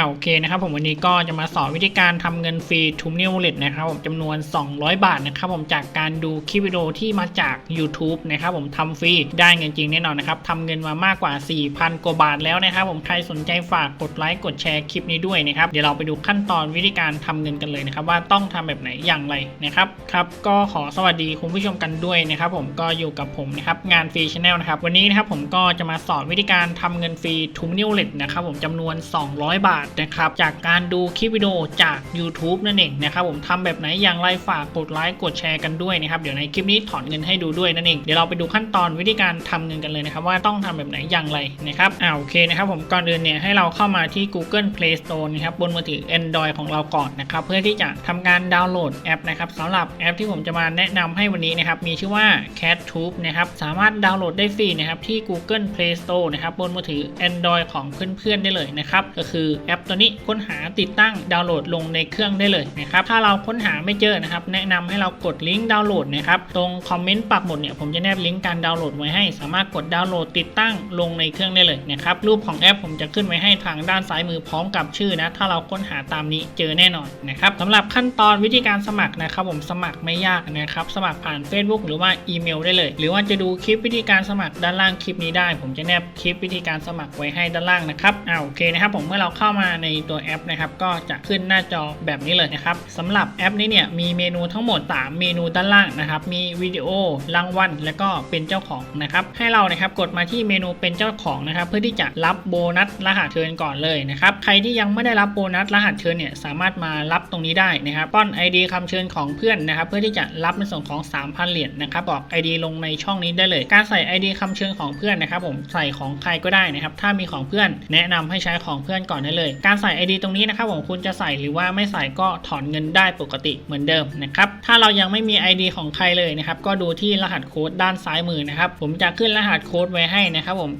าโอเคนะครับผมวันนี้ก็จะมาสอนวิธีการทำเงินฟรีทูมิวเลตนะครับผมจำนวน 200 บาทนะครับผมจากการดูคลิปวิดีโอที่มาจาก YouTube นะครับผมทำฟรีได้เงินจริงแน่นอนนะครับทำเงินมามากกว่า 4,000 กว่าบาทแล้วนะครับผมใครสนใจฝากกดไลค์กดแชร์คลิปนี้ด้วยนะครับเดี๋ยวเราไปดูขั้นตอนวิธีการทำเงินกันเลยนะครับว่าต้องทำแบบไหนอย่างไรนะครับครับก็ขอสวัสดีคุณผู้ชมกันด้วยนะครับผมก็อยู่กับผมนะครับงานฟรีชาแนลนะครับวันนี้นะครับผมก็จะมาสอนวิธีการทำเงินฟรีทูมิวเลตนะครับผมจำนวน 200 บาทนะครับจากการดูคลิปวิดีโอจาก YouTube นั่นเองนะครับผมทำแบบไหนอย่างไรฝากกดไลค์กดแชร์กันด้วยนะครับเดี๋ยวในคลิปนี้ถอนเงินให้ดูด้วยนั่นเองเดี๋ยวเราไปดูขั้นตอนวิธีการทำเงินกันเลยนะครับว่าต้องทำแบบไหนอย่างไรนะครับอ่าโอเคนะครับผมก่อนอื่นเนี่ยให้เราเข้ามาที่ Google Play Store นะครับบนมือถือ Android ของเราก่อนนะครับเพื่อที่จะทำการดาวน์โหลดแอปนะครับสำหรับแอปที่ผมจะมาแนะนำให้วันนี้นะครับมีชื่อว่า CatTube นะครับสามารถดาวน์โหลดได้ฟรีนะครับที่ Google Play Store นะครับบนมือถือ Android ของเพื่อนๆได้เลยนะครับก็คือแอปตัวนี้ค้นหาติดตั้งดาวน์โหลดลงในเครื่องได้เลยนะครับถ้าเราค้นหาไม่เจอนะครับแนะนำให้เรากดลิงก์ดาวน์โหลดนะครับตรงคอมเมนต์ปักหมุดเนี่ยผมจะแนบลิงก์การดาวน์โหลดไว้ให้ สามารถกดดาวน์โหลดติดตั้งลงในเครื่องได้เลยนะครับรูปของแอปผมจะขึ้นไว้ให้ทางด้านซ้ายมือพร้อมกับชื่อนะถ้าเราค้นหาตามนี้เจอแน่นอนนะครับสำหรับขั้นตอนวิธีการสมัครนะครับผมสมัครไม่ยากนะครับสมัครผ่าน Facebook หรือว่าอีเมลได้เลย หรือว่าจะดูคลิปวิธีการสมัครด้านล่างคลิปนี้ได้ ผมจะแนบคลิปวิธีการสมัครไว้ให้ด้านล่างนะครับอ่าโอเคนะครับผมเมื่อเราเข้ามาในตัวแอปนะครับก็จะขึ้นหน้าจอแบบนี้เลยนะครับสำหรับแอปนี้เนี่ยมีเมนูทั้งหมด 3 เมนูด้านล่างนะครับมีวิดีโอรางวัลและก็เป็นเจ้าของนะครับให้เรานะครับกดมาที่เมนูเป็นเจ้าของนะครับเพื่อที่จะรับโบนัสรหัสเชิญก่อนเลยนะครับใครที่ยังไม่ได้รับโบนัสรหัสเชิญเนี่ยสามารถมารับตรงนี้ได้นะครับป้อน ID คำเชิญของเพื่อนนะครับเพื่อที่จะรับในส่วนของ 3,000 เหรียญนะครับบอก ID ลงในช่องนี้ได้เลย การใส่ ID คำเชิญของเพื่อนนะครับผมใส่ของใครก็ได้นะครับถ้ามีของเพื่อนแนะนำให้ใช้ของเพื่อนก่อนได้เลยการใส่ ID ตรงนี้นะครับผมคุณจะใส่หรือว่าไม่ใส่ก็ถอนเงินได้ปกติเหมือนเดิมนะครับถ้าเรายังไม่มี ID ของใครเลยนะครับก็ดูที่รหัสโค้ดด้านซ้ายมือนะครับผมจะขึ้นรหัสโค้ดไว้ให้นะครับผม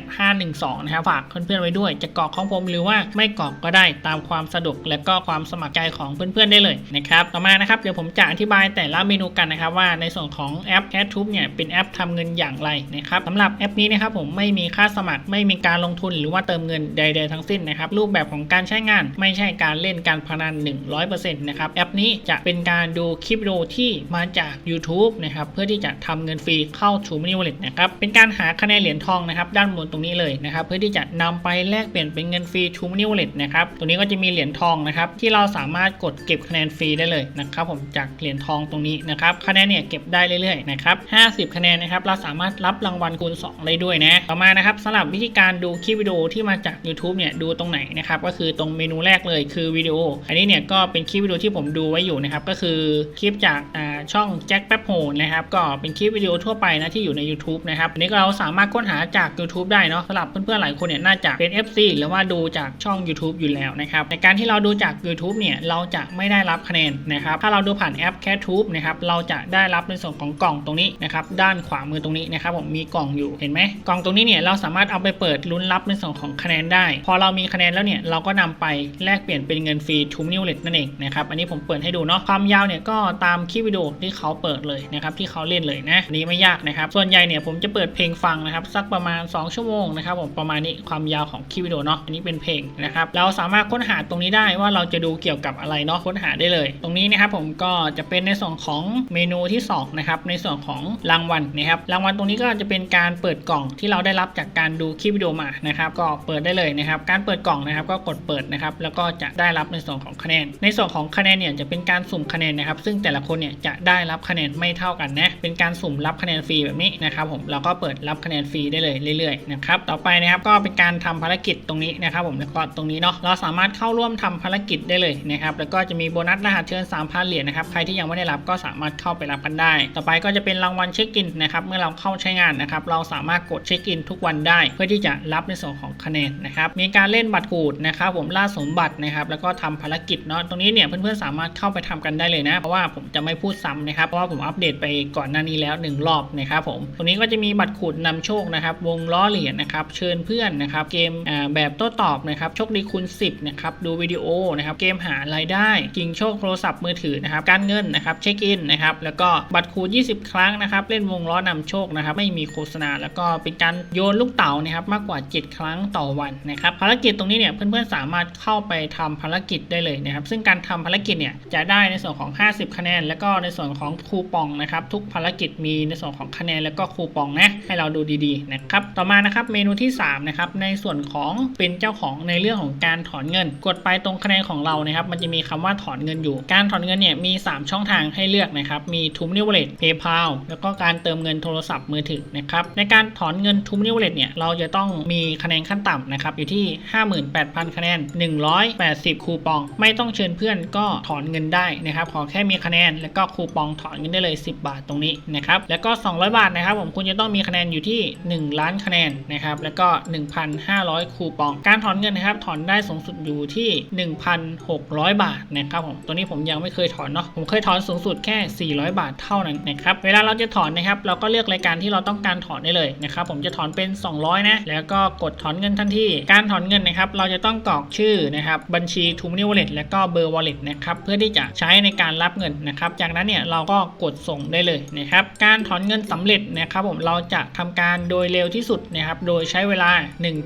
998512 นะครับฝากเพื่อนๆไว้ด้วย จะกรอกของผมหรือว่าไม่กรอกก็ได้ตามความสะดวกและก็ความสมัครใจของเพื่อนๆได้เลยนะครับต่อมานะครับเดี๋ยวผมจะอธิบายแต่ละเมนูกันนะครับว่าในส่วนของแอป CatTube เนี่ยเป็นแอปทำเงินอย่างไรนะครับสำหรับแอปนี้นะครับผมไม่มีค่าสมัครไม่มีการลงทุนหรือว่าเติมเงินใด ๆ ทั้งสิ้นนะครับรูปแบบของการใช้งาน ไม่ใช่การเล่นการพนัน 100%นะครับแอปนี้จะเป็นการดูคลิปวิดีโอที่มาจาก YouTube นะครับเพื่อที่จะทำเงินฟรีเข้า True Money Wallet นะครับเป็นการหาคะแนนเหรียญทองนะครับด้านบนตรงนี้เลยนะครับเพื่อที่จะนำไปแลกเปลี่ยนเป็นเงินฟรี True Money Wallet นะครับตรงนี้ก็จะมีเหรียญทองนะครับที่เราสามารถกดเก็บคะแนนฟรีได้เลยนะครับผมจากเหรียญทองตรงนี้นะครับคะแนนเนี่ยเก็บได้เรื่อยๆนะครับ50 คะแนนนะครับเราสามารถรับรางวัลคูณ2ได้ด้วยนะต่อมานะครับสำหรับวิธีการดูคลิปวิดีโอที่มาจาก YouTube เนี่ยดูตรงไหนนะครับก็คือตรงเมนูแรกเลยคือวิดีโอ อันนี้เนี่ยก็เป็นคลิปวิดีโอที่ผมดูไว้อยู่นะครับก็คือคลิปจากช่องแจ็คแป๊บโฮนะครับก็เป็นคลิปวิดีโอทั่วไปนะที่อยู่ใน YouTube นะครับอันนี้ก็เราสามารถค้นหาจาก YouTube ได้เนาะสำหรับเพื่อนๆหลายคนเนี่ยน่าจะเป็น FC หรือว่าดูจากช่อง YouTube อยู่แล้วนะครับในการที่เราดูจาก YouTube เนี่ยเราจะไม่ได้รับคะแนนนะครับถ้าเราดูผ่านแอป CatTube นะครับเราจะได้รับในส่วนของกล่องตรงนี้นะครับด้านขวามือตรงนี้นะครับผมมีกล่องอยู่เห็นไหมกล่องตรงนี้เนี่ยเราสามารถเอาไปเปิดลุ้นรับในส่วนของคะแนนได้ พอเรามีคะแนนแล้วเนี่ยเราก็นำไปแลกเปลี่ยนเป็นเงินฟรีทูมิวเลตนั่นเองนะครับอันนี้ผมเปิดให้ดูเนาะความยาวเนี่ยก็ตามคลิปวิดีโอที่เขาเปิดเลยนะครับที่เขาเล่นเลยนะนนี้ไม่ยากนะครับส่วนใหญ่เนี่ยผมจะเปิดเพลงฟังนะครับสักประมาณ 2 ชั่วโมงนะครับผมประมาณนี้ความยาวของคลิปวิดีโอเนาะอันนี้เป็นเพลงนะครับเราสามารถค้นหาตรงนี้ได้ว่าเราจะดูเกี่ยวกับอะไรเนาะค้นหาได้เลย ตรงนี้นะครับผมก็จะเป็นในส่วนของเมนูที่2นะครับในส่วนของรางวัลนะครับรางวัลตรงนี้ก็จะเป็นการเปิดกล่องที่เราได้รับจากการดูคลิปวิดีโอมานะครับก็เปิดได้เลยนะครับการเปิดกล่องนะครับ ก็กดเปิดนะครับ แล้วก็จะได้รับในส่วนของคะแนน ในส่วนของคะแนนเนี่ยจะเป็นการสุ่มคะแนนนะครับ ซึ่งแต่ละคนเนี่ยจะได้รับคะแนนไม่เท่ากันนะ เป็นการสุ่มรับคะแนนฟรีแบบนี้นะครับผมเราก็เปิดรับคะแนนฟรีได้เลยเรื่อยๆนะครับต่อไปนะครับก็เป็นการทำภารกิจตรงนี้นะครับผมแล้วก็ตรงนี้เนาะเราสามารถเข้าร่วมทำภารกิจได้เลยนะครับแล้วก็จะมีโบนัสรหัสเชิญ3,000เหรียญนะครับใครที่ยังไม่ได้รับก็สามารถเข้าไปรับกันได้ ต่อไปก็จะเป็นรางวัลเช็คอินนะครับเมื่อเราเข้าใช้งานนะครับเราสามารถกดเช็คอินทุกวันได้ เพื่อที่จะรับในส่วนของคะแนนนะครับมีการเล่นบัตรกูดนะครับผมล่าสมบัตินะครับแล้วก็ทำภารกิจเนาะตรงนี้เนี่ยเพื่อนๆสามารถเข้าไปทำกันได้เลยนะ เพราะว่าผมจะไม่พูดซ้ำนะครับเพราะว่าผมอัปเดตไปก่อนหน้านี้แล้วหนึ่งรอบนะครับผมตรงนี้ก็จะมีบัตรขูดนำโชคนะครับวงล้อเหรียญนะครับเชิญเพื่อนนะครับเกมแบบโต้ตอบนะครับโชคดีคูณ10นะครับดูวิดีโอนะครับเกมหารายได้กิงโชคโทรศัพท์มือถือนะครับการเงินนะครับเช็คอินนะครับแล้วก็บัตรขูด 20 ครั้งนะครับเล่นวงล้อนำโชคนะครับไม่มีโฆษณาแล้วก็เป็นการโยนลูกเต๋านะครับมากกว่า 7 ครั้งต่อวันนะครับภารกิจตรงนี้นี้เนี่ยเพื่อนๆสามารถเข้าไปทำภารกิจได้เลยนะครับ ซึ่งการทำภารกิจเนี่ยจะได้ในส่วนของ 50 คะแนน แล้วก็ในส่วนของคูปองนะครับทุกภารกิจมีในส่วนของคะแนนแล้วก็คูปองนะให้เราดูดีๆนะครับต่อมานะครับเมนูที่3นะครับในส่วนของเป็นเจ้าของในเรื่องของการถอนเงิน กดไปตรงคะแนนของเรานะครับมันจะมีคำว่าถอนเงินอยู่ การถอนเงินเนี่ยมี 3 ช่องทางให้เลือกนะครับมี t u m n i w a l l e t PayPal แล้วก็การเติมเงินโทรศัพท์มือถือนะครับในการถอนเงิน t u m n i w a l l e t เนี่ยเราจะต้องมีคะแนนขั้นต่ำนะครับอยู่ที่8,000 คะแนน 180 คูปอง ไม่ต้องเชิญเพื่อนก็ถอนเงินได้นะครับ ขอแค่มีคะแนน แล้วก็คูปองถอนเงินได้เลย 10 บาทตรงนี้นะครับ แล้วก็ 200 บาทนะครับผมคุณจะต้องมีคะแนนอยู่ที่ 1 ล้านคะแนนนะครับ แล้วก็ 1,500 คูปอง การถอนเงินนะครับ ถอนได้สูงสุดอยู่ที่ 1,600 บาทนะครับผม ตัวนี้ผมยังไม่เคยถอนเนาะ ผมเคยถอนสูงสุดแค่ 400 บาทเท่านั้นนะครับ เวลาเราจะถอนนะครับ เราก็เลือกรายการที่เราต้องการถอนได้เลยนะครับ ผมจะถอนเป็น 200 นะ แล้วก็กดถอนเงินทันที การถอนเงินนะครับเราจะต้องกรอกชื่อนะครับบัญชี t u m n i Wallet และก็เบอร์ Wallet นะครับเพื่อที่จะใช้ในการรับเงินนะครับ จากนั้นเนี่ยเราก็กดส่งได้เลยนะครับการถอนเงินสำเร็จนะครับผมเราจะทำการโดยเร็วที่สุดนะครับโดยใช้เวลา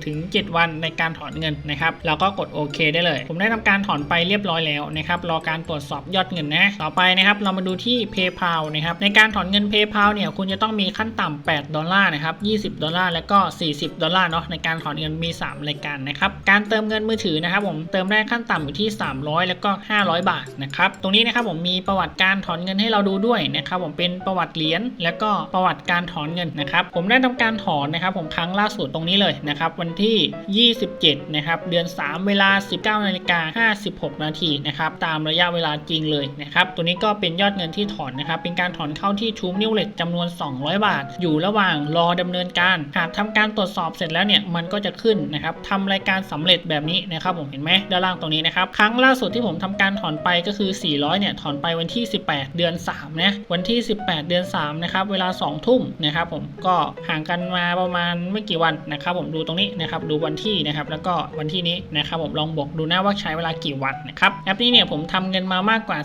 1-7 วันในการถอนเงินนะครับเราก็กดโอเคได้เลย ผมได้ทำการถอนไปเรียบร้อยแล้วนะครับรอการตรวจสอบยอดเงินนะต่อไปนะครับเรามาดูที่ PayPal นะครับในการถอนเงิน PayPal เนี่ยคุณจะต้องมีขั้นต่ำ8ดอลลาร์นะครับ20 ดอลลาร์แล้วก็ 40 ดอลลาร์เนาะในการถอนเงินมี 3 รายการนะครับการการเติมเงินมือถือนะครับผมเติมได้ขั้นต่ำอยู่ที่ 300 แล้วก็ 500 บาทนะครับตรงนี้นะครับผมมีประวัติการถอนเงินให้เราดูด้วยนะครับผมเป็นประวัติเหรียญแล้วก็ประวัติการถอนเงินนะครับผมได้ทำการถอนนะครับผมครั้งล่าสุดตรงนี้เลยนะครับวันที่ 27 นะครับเดือน 3 เวลา 19นาฬิกา56 นาทีนะครับตามระยะเวลาจริงเลยนะครับตัวนี้ก็เป็นยอดเงินที่ถอนนะครับเป็นการถอนเข้าที่ทูมนิวเลตจำนวน 200 บาท อยู่ระหว่างรอดำเนินการหากทำการตรวจสอบเสร็จแล้วเนี่ยมันก็จะขึ้นนะครับทำรายการสำเร็จแบบนี้นะครับผมเห็นไหมด้านล่างตรงนี้นะครับครั้งล่าสุดที่ผมทำการถอนไปก็คือ 400 เนี่ยถอนไปวันที่ 18 เดือน3นะวันที่ 18 เดือน3นะครับเวลา 2 ทุ่มนะครับผมก็ห่างกันมาประมาณไม่กี่วันนะครับผมดูตรงนี้นะครับดูวันที่นะครับแล้วก็วันที่นี้นะครับผมลองบอกดูนะว่าใช้เวลากี่วันนะครับแอปนี้เนี่ยผมทำเงินมามากกว่า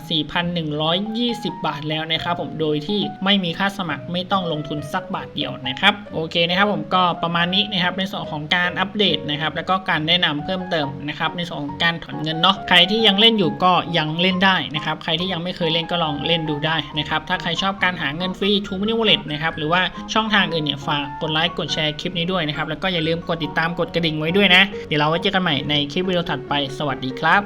4,120 บาทแล้วนะครับผมโดยที่ไม่มีค่าสมัครไม่ต้องลงทุนสักบาทเดียวนะครับโอเคนะครับผมก็ประมาณนี้นะครับในส่วนของการอัปเดตนะครับแล้วก็การแนะนำเพิ่มเติมนะครับในส่วนของการถอนเงินเนาะใครที่ยังเล่นอยู่ก็ยังเล่นได้นะครับใครที่ยังไม่เคยเล่นก็ลองเล่นดูได้นะครับถ้าใครชอบการหาเงินฟรีทูมินิวอลเล็ตนะครับหรือว่าช่องทางอื่นเนี่ยฝากกดไลค์กดแชร์คลิปนี้ด้วยนะครับแล้วก็อย่าลืมกดติดตามกดกระดิ่งไว้ด้วยนะ เดี๋ยวเราไว้เจอกันใหม่ในคลิปวิดีโอถัดไปสวัสดีครับ